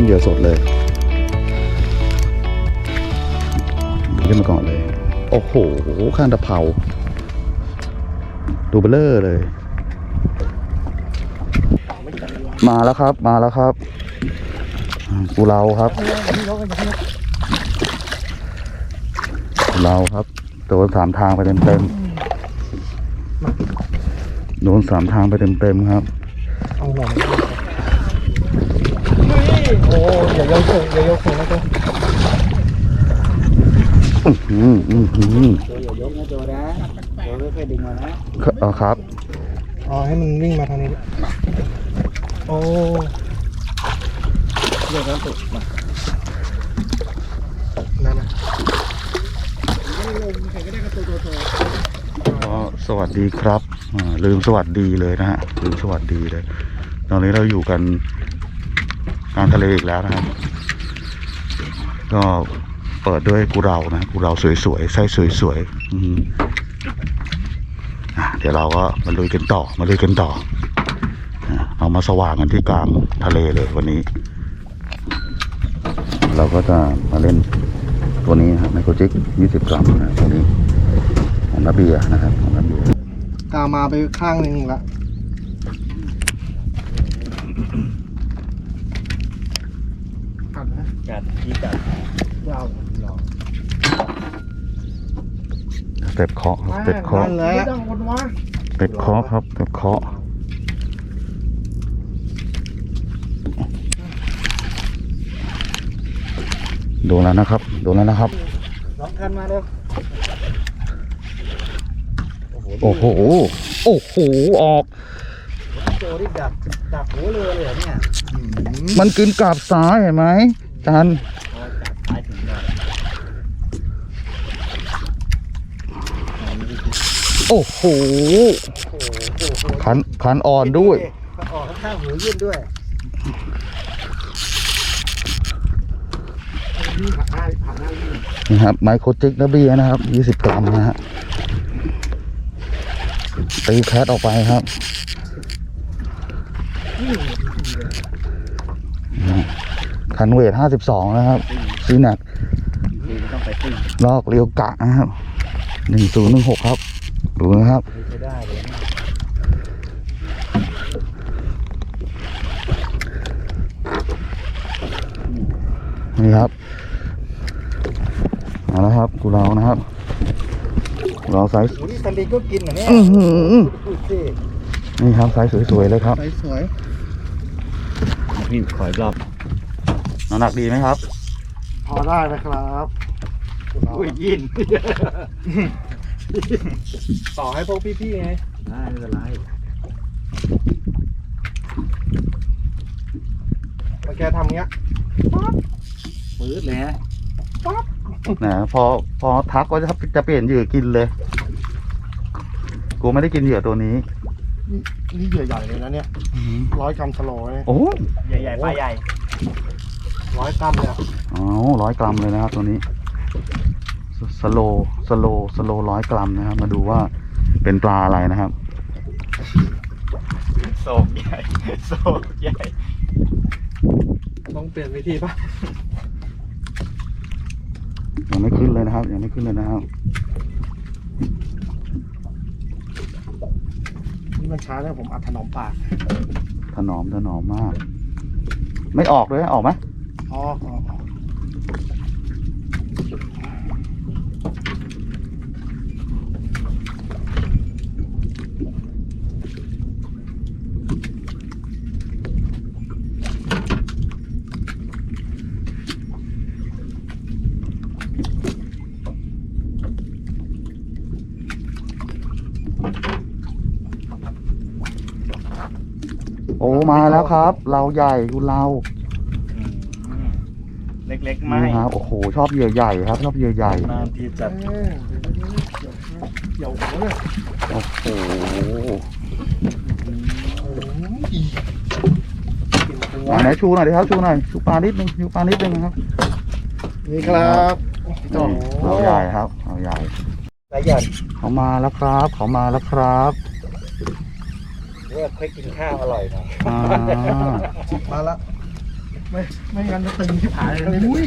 นเหยื่อสดเลยขึ้นมาก่อนเลย โอ้โห ข้างตะเภาดูเบลเลอร์เลย มาแล้วครับ มาแล้วครับกูเราครับกูเราครับโดนสามทางไปเต็มเต็มๆโดนสามทางไปเต็มเต็มๆครับเอาหัว โอ้อย่าโยกเฉยอย่าโยกเฉยนะตัวอืมอืมอืมตัวอย่ายกนะตัวนะตัวไม่เคยดึงมานะเออครับอ๋อให้มันวิ่งมาทางนี้โอ้เรื่องนั้นตุกมานั่นนะก็สวัสดีครับลืมสวัสดีเลยนะฮะลืมสวัสดีเลย ตอนนี้เราอยู่กัน กลางทะเลอีกแล้วนะครับ ก็เปิดด้วยกูเรานะกูเราสวยๆไส้สวยๆอืมอะเดี๋ยวเราก็มาลุยกันต่อ มาลุยกันต่อเรามาสว่างกันที่กลางทะเลเลยวันนี้ เราก็จะมาเล่นตัวนี้นะครับไมโครจิก20 กรัมนะตัวนี้ของนาเบียนะครับของนาเบียร์ตามมาไปข้างหนึงละกัดนะ กัดที่กัดยาวลองสเต็ปเคาะครับสเต็ปเคาะนั่นแหละไม่ต้องวนวะสเต็ปเคาะครับสเต็ปเคาะโดนแล้วนะครับโดนแล้วนะครับ สองคันมาเร็วโอ้โห โอ้โห ออก โจที่ดักดักหัวเรือเลยเหรอเนี่ย มันกึนกราบซ้ายเห็นไหม จันโอ้จับท้ายถึงได้โอ้โห ขันขันอ่อนด้วยออกข้างๆหูยื่นด้วยผ่านหน้าผ่านหน้าวิ่งนี่ครับ ไมโครจิกนาเบียร์นะครับ 20 กรัมนะฮะ ตีแคทออกไปครับ คันเวท52นะครับซีแนกดีไม่ต้องไปติ้งลอกเรียวกะนะครับ1016ครับ ดูนะครับไม่ใช่ได้เลยนะนี่ครับเอาละครับกูเรานะครับกูเราไซส์โอ้นี่สลิงก็กินเหรอเนี่ยอื้อหือพูดสินี่ครับไซส์สวยๆเลยครับใสสวยพี่ขอยรอบ น้ำหนักดีไหมครับ พอได้ไหมครับเราอุ้ยยิน ต่อให้พวกพี่ๆไงได้ไม่เป็นไรมาแกทำเงี้ยปื๊ดเลยฮะนะพอพอทักว่าจะจะเปลี่ยนเหยื่อกินเลย กูไม่ได้กินเหยื่อตัวนี้ นี่นี่เหยื่อใหญ่เลยนะเนี่ยร้อยกรัมสโลเนี่ยโอ้ใหญ่ๆปลาใหญ่ ร้อยกรัมเนี่ยอ๋อร้อยกรัมเลยนะครับตัวนี้ สโล สโล สโลร้อยกรัมนะครับ มาดูว่าเป็นปลาอะไรนะครับ โศกใหญ่โศกใหญ่ต้องเปลี่ยนวิธีป่ะยังไม่ขึ้นเลยนะครับ ยังไม่ขึ้นเลยนะครับ นี่มันช้าเนี่ยผมอัดถนอมปากถนอมถนอมมาก ไม่ออกเลยออกไหม อ๋อโอ้มาแล้วครับ เราใหญ่คุณเรา เล็กๆ ไม่นี่ครับโอ้โหชอบเหยื่อใหญ่ครับ ชอบเหยื่อใหญ่นานทีจัดเอ้ยเดี๋ยวเดี๋ยวหัวเนี่ยโอ้โหโอ้ยกินหัวไหนชูหน่อยดิครับชูหน่อยชูปลานิดนึงชูปลานิดนึงนะครับนี่ครับโอ้โหเราใหญ่ครับเราใหญ่ปลาใหญ่เขามาแล้วครับเขามาแล้วครับเลือกค่อยกินข้าวอร่อยหน่อยอ่ามาละ ไม่ไม่งั้นจะตึงที่ผายเลยอุ้ย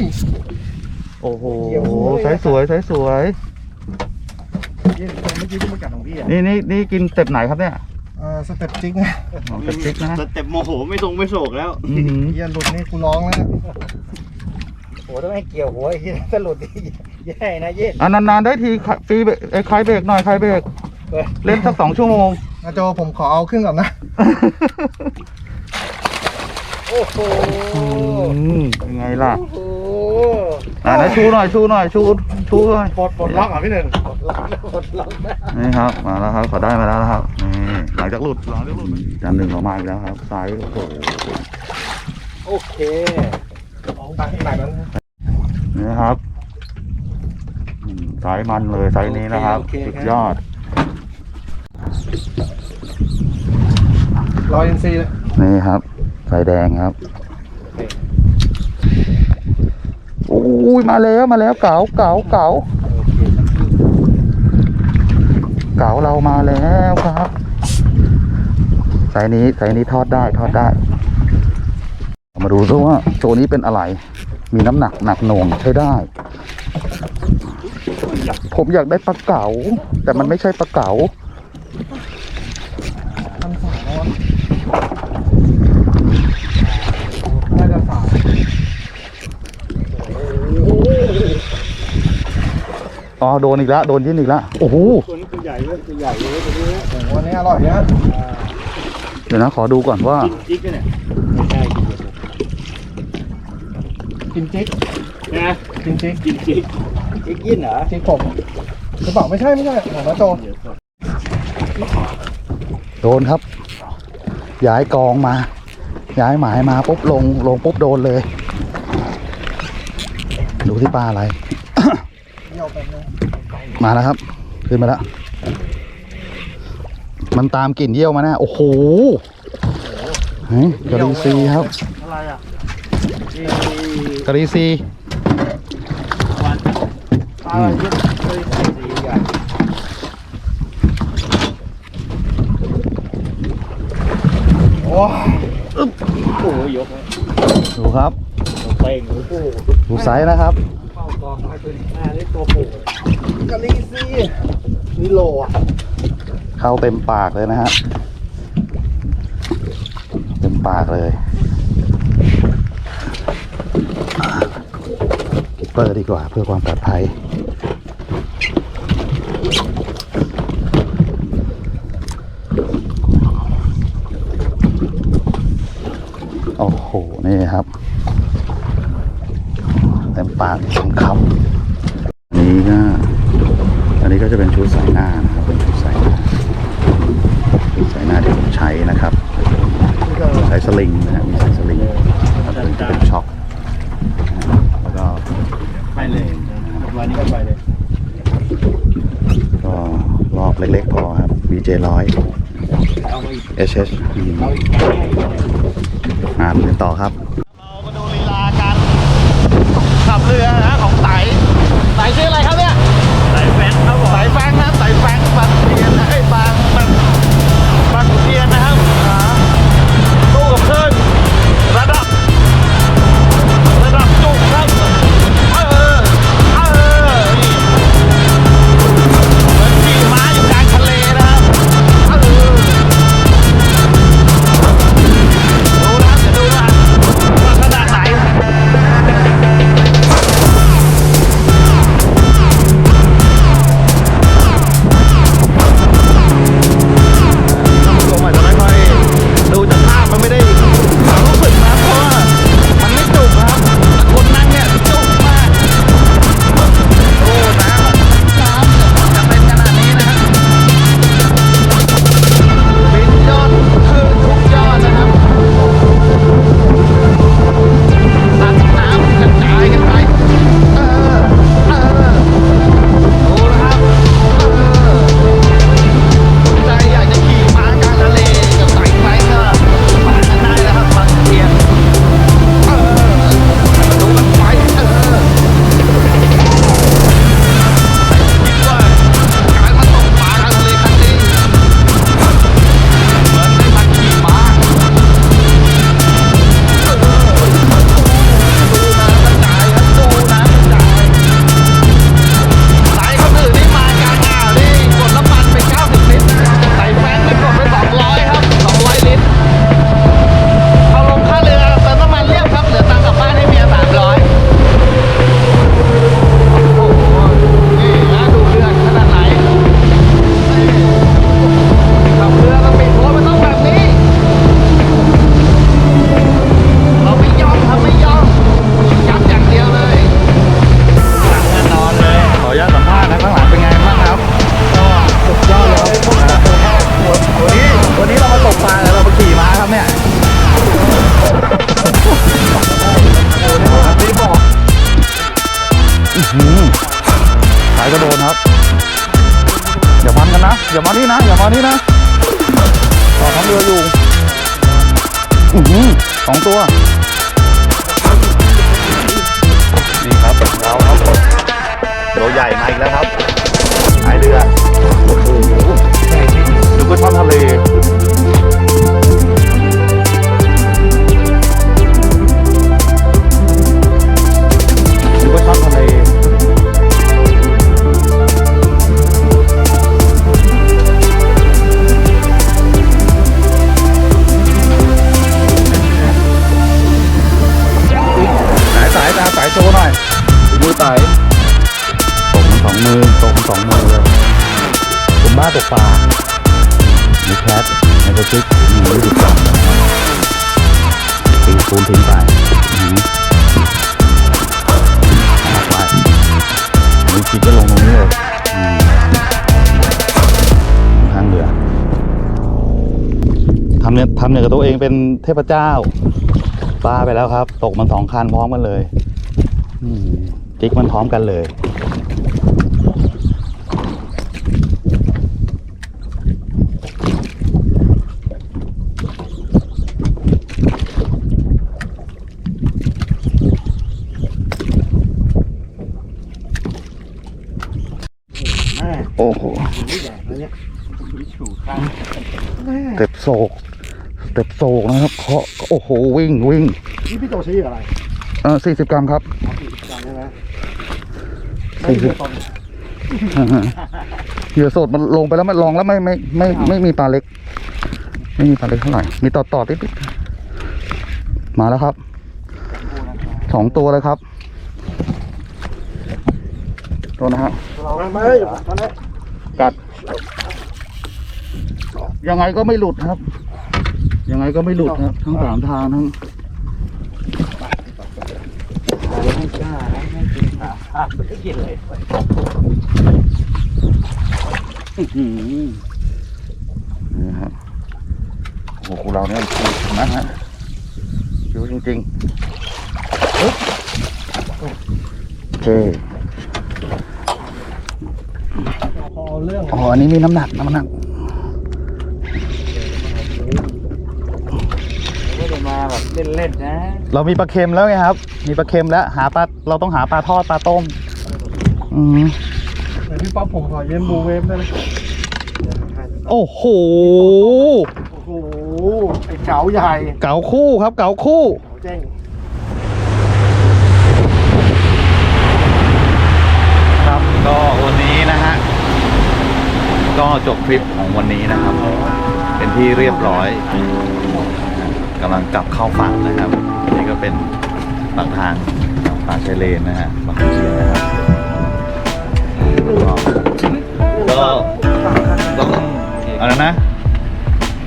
โอ้โหสายสวยสายสวย เย็นเมื่อกี้ที่มากัดของพี่อะนี่นี่นี่กินเต็ปไหนครับเนี่ยเออสเต็ปจิ๊กนะอ๋อเต็ปจิ๊กนะสเต็ปโมโหไม่ทรงไม่โศกแล้ว อืมเฮียหลุดนี่กูร้องแล้วโอ้ต้องให้เกี่ยวหัวไอ้เหี้ยสลุดดิแย่นะเย็น อะนานๆได้ทีฟรีเบรกไอ้คลายเบรกหน่อยคลายเบรกเฮ้ยเล่นสักสองชั่วโมงนะโจผมขอเอาขึ้นก่อนนะโอ้โหอืมยังไงล่ะ โอ้โหอะนะชูหน่อยชูหน่อยชูชูหน่อยปลดปลดล็อกอะพี่หนึ่งกดล็อกกดล็อกนะนี่ครับมาแล้วครับขอได้มาแล้วนะครับนี่หลังจากหลุดหลังจากหลุดจานหนึ่งออกมาอีกแล้วครับซ้ายโอ้โหโอเคตักขนาดนั้นนะนี่นะครับอืมสายมันเลยไซส์นี้นะครับสุดยอดรอยเอ็นซีเลยนี่ครับ สายแดงครับโอ้ยมาแล้วมาแล้วเก๋าเก๋าเก๋าเก๋าเรามาแล้วครับสายนี้สายนี้ทอดได้ทอดได้ มาดูซิว่าตัวนี้เป็นอะไร มีน้ำหนักหนักหน่วงใช้ได้ ผมอยากได้ปลาเก๋าแต่มันไม่ใช่ปลาเก๋า พันสามแล้วน่าจะสาม อ๋อโดนอีกแล้วโดนยื่นอีกแล้วโอ้โหตัวนี้ตัวใหญ่เลยตัวใหญ่เลยตัวนี้โอ้โหอันนี้อร่อยนะเดี๋ยวนะขอดูก่อนว่าจิ๊กเนี่ยไม่ใช่กินกินจิ๊กนะกินจิ๊กกินจิ๊กอีกยินเหรอจิ๊กผมกระเป๋าไม่ใช่ไม่ใช่ของนะโจเดี๋ยวก่อนโดนครับ ย้ายกองมา ย้ายหมายมาปุ๊บลงลงปุ๊บโดนเลย ดูที่ปลาอะไร เดี่ยวแบบนึงมาแล้วครับ ขึ้นมาแล้ว มันตามกลิ่นเยี่ยวมาแน่โอ้โหเฮ้ยกระดีซีครับอะไรอะกระดีซีอะไรที่เคยใส่สีกันโอ้ยโอ้โหยกดูครับเป่งโอ้โหดูไซส์นะครับ เข้ากองมาตัวนี้มาได้ตัวผูกกะลีซี่นี่โลอะเข้าเต็มปากเลยนะฮะเต็มปากเลยกิปเปอร์ดีกว่าเพื่อความปลอดภัยโอ้โห นี่ครับ เต็มปากเต็มคำอันนี้ก็ อันนี้ก็จะเป็นชุดสายหน้านะครับเป็นชุดสายหน้าชุดสายหน้าที่ผมใช้นะครับนี่ก็สายสลิงนะฮะมีสายสลิงแล้วตัวนี้จะเป็นช็อคแล้วก็ไปเลยวันนี้ก็ไปเลยก็รอบเล็กๆพอครับ BJ ร้อยเอาไปอีก SS อืมเอาอีกอ่านกันต่อครับายก็โดนครับอย่าพันกันนะอย่ามานี่นะอย่ามานี่นะต่อทั้งเรืออยู่อือหือสองตัวนี่ครับเราครับตัวใหญ่มาอีกแล้วครับหายเรือโอ้โหดูก็ช่อนทะเล ปูนทิ้งไปไปมีคิดจะลงตรงนี้เลยข้างเรือทำเนี่ยทำเนี่ยกับตัวเองเป็นเทพเจ้าบ้าไปแล้วครับ ตกมันสองคันพร้อมกันเลยจิกมันพร้อมกันเลย แม่ โอ้โหนี่แดกแล้วเนี่ยสเต็ปโศกสเต็ปโศกนะครับเคาะโอ้โหวิ่งวิ่งนี่พี่โจใช้เหยื่ออะไรเออสี่สิบกรัมครับเอาสี่สิบกรัมใช่ไหมไม่เหยื่อตอนเหยื่อสดมันลงไปแล้วมันลองแล้วไม่ไม่ไม่ไม่ไม่มีปลาเล็ก ไม่มีปลาเล็กเท่าไหร่ มีต่อต่อติดๆมาแล้วครับสองตัวเลยครับตัวนะฮะเราไม่ตอนนี้ กัด ยังไงก็ไม่หลุดครับ ยังไงก็ไม่หลุดครับ ทั้งสามทางทั้งไม่กล้าไม่กินอะไม่กินเลยอื้อหือนี่ครับโอ้โหเราเนี่ยคิวนะฮะคิวจริงๆปึ๊บโอเค พอ เรื่องอ๋ออันนี้มีน้ำหนักน้ำหนักไม่ได้มาแบบเล่นๆนะเรามีปลาเค็มแล้วไงครับ มีปลาเค็มแล้วหาปลาเราต้องหาปลาทอดปลาต้ม อืมเดี๋ยวพี่ป๊อปผมขอเย็นบูเวฟได้ไหมโอ้โหโอ้โหไอ้เก๋าใหญ่ เก๋าคู่ครับ เก๋าคู่เก๋าเจ้ง ครับ ก็วันนี้นะฮะ ก็ จบทริปของวันนี้นะครับ เป็นที่เรียบร้อยกำลังกลับเข้าฝั่งนะครับ นี่ก็เป็นบางทางป่าชายเลนนะฮะบางเชียนนะครับก็ต้องอะไรนะ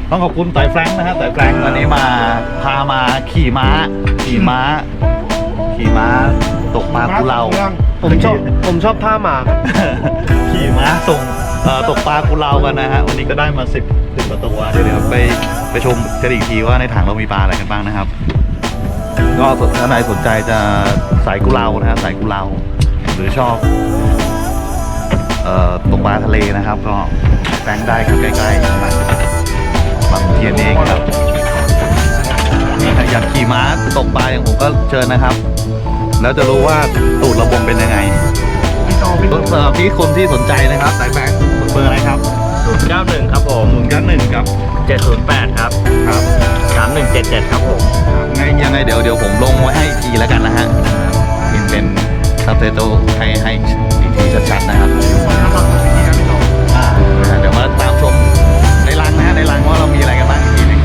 ต้องขอบคุณไต่แฟรงค์นะฮะไต่แฟรงค์วันนี้มาพามาขี่ม้า ขี่ม้า ขี่ม้าตกปลากุเลาผมชอบผมชอบท่าหมากขี่ม้าส่งเอ่อ ตกปลากุเลากันนะฮะวันนี้ก็ได้มาสิบสิบกว่าตัวเดี๋ยวเดี๋ยวไปไปชมกันอีกทีว่าในถังเรามีปลาอะไรกันบ้างนะครับ ก็ถ้าใครสนใจจะสายกุเลานะฮะสายกุเลาหรือชอบเอ่อตกปลาทะเลนะครับ ก็แฟงได้ครับใกล้ๆบางบางเทียนเองครับอยากขี่ม้าตกปลาอย่างผมก็เชิญนะครับ แล้วจะรู้ว่าตูดระบมเป็นยังไงพี่โจพี่อพี่คนที่สนใจนะครับสายแฟง บอร์อะไรครับศูนย์เก้าหนึ่งครับผมศูนย์เก้าหนึ่งครับเจ็ดศูนย์แปดครับครับสามหนึ่งเจ็ดเจ็ดครับผมไงยังไงเดี๋ยวเดี๋ยวผมลงไว้ให้อีกทีแล้วกันนะฮะพิมพ์เป็นซับไตเติลให้ให้อีกทีชัดๆนะครับอ่านะฮะเดี๋ยวมาตามชมในรังนะฮะในรังว่าเรามีอะไรกันบ้างอีกทีหนึง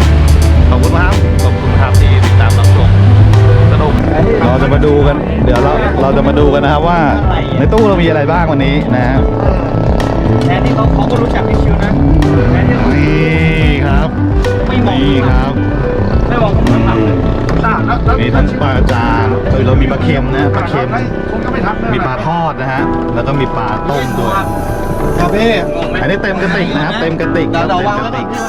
ขอบคุณครับขอบคุณครับที่ติดตามรับชมสนุกเราจะมาดูกัน เดี๋ยวเราเราจะมาดูกันนะครับว่า ในตู้เรามีอะไรบ้างวันนี้นะฮะ แทนที่เขาเขาก็รู้จักพี่ชิวนะแทนที่เขานี่ครับไม่มองนี่ครับ ไม่มองผมข้างหลังเลยตาแล้วแล้วมีทั้งปลาจางเออเรามีปลาเค็มนะปลาเค็ม คนก็ไม่ทักมีปลาทอดนะฮะ แล้วก็มีปลาต้มด้วย ครับพี่อันนี้เต็มกระติกนะครับ เต็มกระติกครับเดี๋ยวเต็มวางกไว้ระก่อตินกพี่